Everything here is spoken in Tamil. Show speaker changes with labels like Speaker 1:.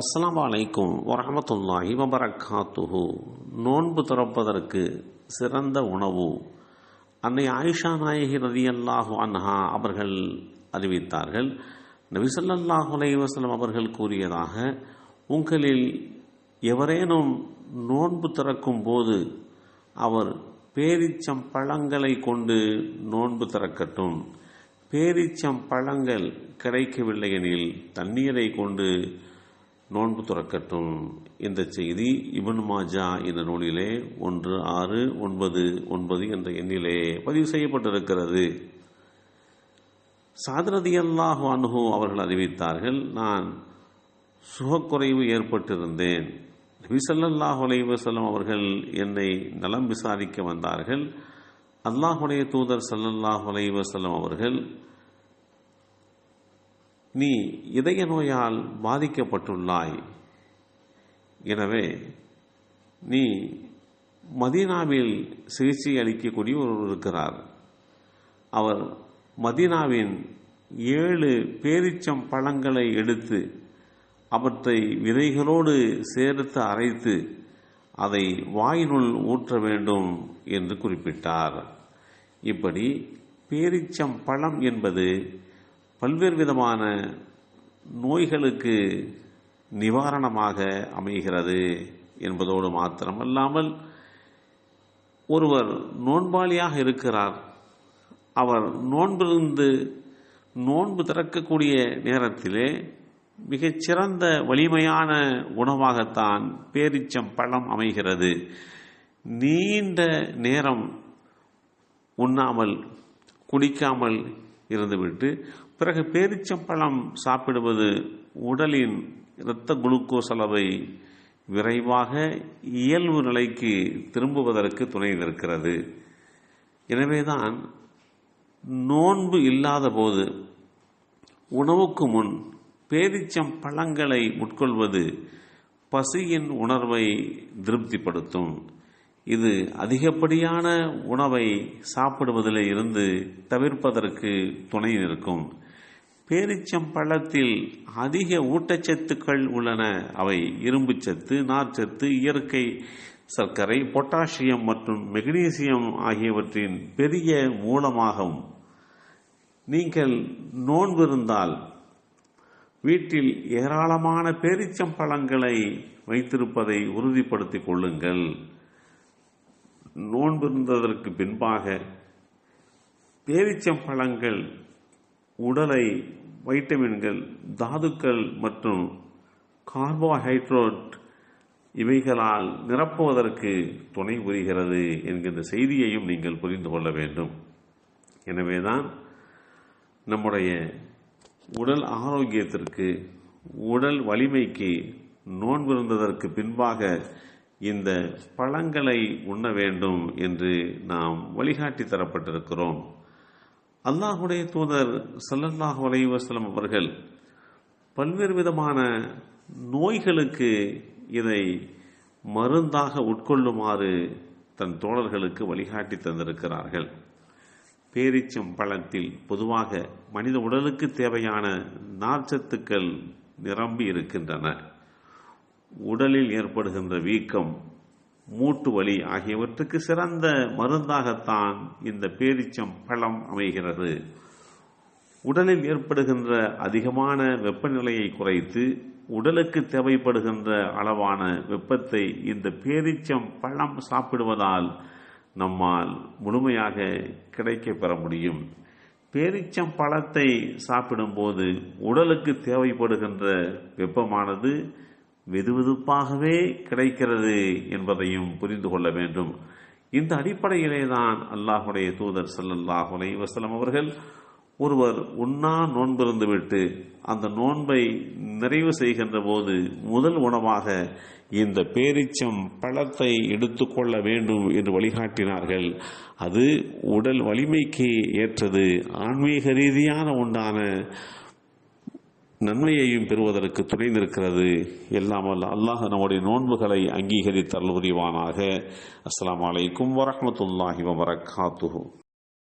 Speaker 1: அஸ்லாம் அலைக்கும் வரமத்துல்லாஹி வபரகாத்துஹு நோன்பு திறப்பதற்கு சிறந்த உணவு. அன்னை ஆயிஷா நாயகி ரதி அல்லாஹு அன்ஹா அவர்கள் அறிவித்தார்கள். நபிசல்லாஹு அலைவாஸ்லம் அவர்கள் கூறியதாக உங்களில் எவரேனும் நோன்பு திறக்கும் போது அவர் பேரிச்சம் பழங்களை கொண்டு நோன்பு திறக்கட்டும். பேரிச்சம் பழங்கள் கிடைக்கவில்லை எனில் தண்ணீரை கொண்டு நோன்பு துறக்கட்டும். இந்த செய்தி இபன் மாஜா என்ற நூலிலே ஒன்று ஆறு ஒன்பது ஒன்பது என்ற எண்ணிலே பதிவு செய்யப்பட்டிருக்கிறது. சாதரதி அனுகு அவர்கள் அறிவித்தார்கள் நான் சுகக்குறைவு ஏற்பட்டிருந்தேன். நபி ஸல்லல்லாஹு அலைஹி வஸல்லம் அவர்கள் என்னை நலம் விசாரிக்க வந்தார்கள். அல்லாஹுடைய தூதர் சல்லல்லாஹ் அலைஹி வஸல்லம் அவர்கள் நீ இதய நோயால் பாதிக்கப்பட்டுள்ளாய். எனவே நீ மதீனாவில் சிகிச்சை அளிக்கக்கூடிய ஒருவர் இருக்கிறார். அவர் மதீனாவின் ஏழு பேரிச்சம் பழங்களை எடுத்து அவற்றை விதைகளோடு சேர்த்து அரைத்து அதை வாயினுள் ஊற்ற வேண்டும் என்று குறிப்பிட்டார். இப்படி பேரிச்சம் பழம் என்பது பல்வேறு விதமான நோய்களுக்கு நிவாரணமாக அமைகிறது என்பதோடு மாத்திரமல்லாமல் ஒருவர் நோன்பாளியாக இருக்கிறார். அவர் நோன்பிருந்து நோன்பு திறக்கக்கூடிய நேரத்திலே மிகச்சிறந்த வலிமையான உணவாகத்தான் பேரிச்சம் பழம் அமைகிறது. நீண்ட நேரம் உண்ணாமல் குடிக்காமல் இருந்துவிட்டு பிறகு பேரிச்சம்பழம் சாப்பிடுவது உடலின் இரத்த குளுக்கோஸ் அளவை விரைவாக இயல்பு நிலைக்கு திரும்புவதற்கு துணை நிற்கிறது. எனவேதான் நோன்பு இல்லாத போது உணவுக்கு முன் பேரிச்சம் பழங்களை உட்கொள்வது பசியின் உணர்வை திருப்திப்படுத்தும். இது அதிகப்படியான உணவை சாப்பிடுவதில் இருந்து தவிர்ப்பதற்கு துணை நிற்கும். பேரிச்சம்பழத்தில் அதிக ஊட்டச்சத்துக்கள் உள்ளன. அவை இரும்புச்சத்து நார்ச்சத்து இயற்கை சர்க்கரை பொட்டாசியம் மற்றும் மெக்னீசியம் ஆகியவற்றின் பெரிய மூலமாகும் நீங்கள் நோன்பு இருந்தால் வீட்டில் ஏராளமான பேரிச்சம் பழங்களை வைத்திருப்பதை உறுதிப்படுத்திக் கொள்ளுங்கள். நோன்பிருந்ததற்கு பின்பாக பேரிச்சம் பழங்கள் உடலை வைட்டமின்கள் தாதுக்கள் மற்றும் கார்போஹைட்ரேட் இவைகளால் நிரப்புவதற்கு துணை புரிகிறது என்கின்ற செய்தியையும் நீங்கள் புரிந்து கொள்ள வேண்டும். எனவேதான் நம்முடைய உடல் ஆரோக்கியத்திற்கு உடல் வலிமைக்கு நோன்பிருந்ததற்கு பின்பாக இந்த பழங்களை உண்ண வேண்டும் என்று நாம் வழிகாட்டி தரப்பட்டிருக்கிறோம். அல்லாஹுடைய தூதர் சல்லல்லாஹு அலைவாஸ்லம் அவர்கள் பல்வேறு விதமான நோய்களுக்கு இதை மருந்தாக உட்கொள்ளுமாறு தன் தோழர்களுக்கு வழிகாட்டி தந்திருக்கிறார்கள். பேரிச்சம் பழத்தில் பொதுவாக மனித உடலுக்கு தேவையான நார்ச்சத்துக்கள் நிரம்பி இருக்கின்றன. உடலில் ஏற்படுகின்ற வீக்கம் மூட்டு வலி ஆகியவற்றுக்கு சிறந்த மருந்தாகத்தான் இந்த பேரிச்சம் பழம் அமைகிறது. உடலில் ஏற்படுகின்ற அதிகமான வெப்பநிலையை குறைத்து உடலுக்கு தேவைப்படுகின்ற அளவான வெப்பத்தை இந்த பேரிச்சம் பழம் சாப்பிடுவதால் நம்மால் முழுமையாக கிடைக்க பெற முடியும். பேரிச்சம் பழத்தை சாப்பிடும்போது உடலுக்கு தேவைப்படுகின்ற வெப்பமானது வெதுவெதுப்பாகவே கிடைக்கிறது என்பதையும் புரிந்து கொள்ள வேண்டும். இந்த அடிப்படையிலே தான் அல்லாஹுடைய தூதர் சல்லல்லாஹ் வசலம் அவர்கள் ஒருவர் உண்ணா நோன்பிருந்து விட்டு அந்த நோன்பை நிறைவு செய்கின்ற போது முதல் உணவாக இந்த பேரிச்சம் பழத்தை எடுத்துக்கொள்ள வேண்டும் என்று வழிகாட்டினார்கள். அது உடல் வலிமைக்கு ஏற்றது. ஆன்மீக ரீதியான உண்டான நன்மையையும் பெறுவதற்கு துணை நிற்கிறது. எல்லாம் அல்ல அல்லாஹ் நம்முடைய நோன்புகளை அங்கீகரித்தல் புரிவானாக. அஸ்லாம் வலைக்கும் வரமத்துல்லாஹி வபரகாத்துஹூ.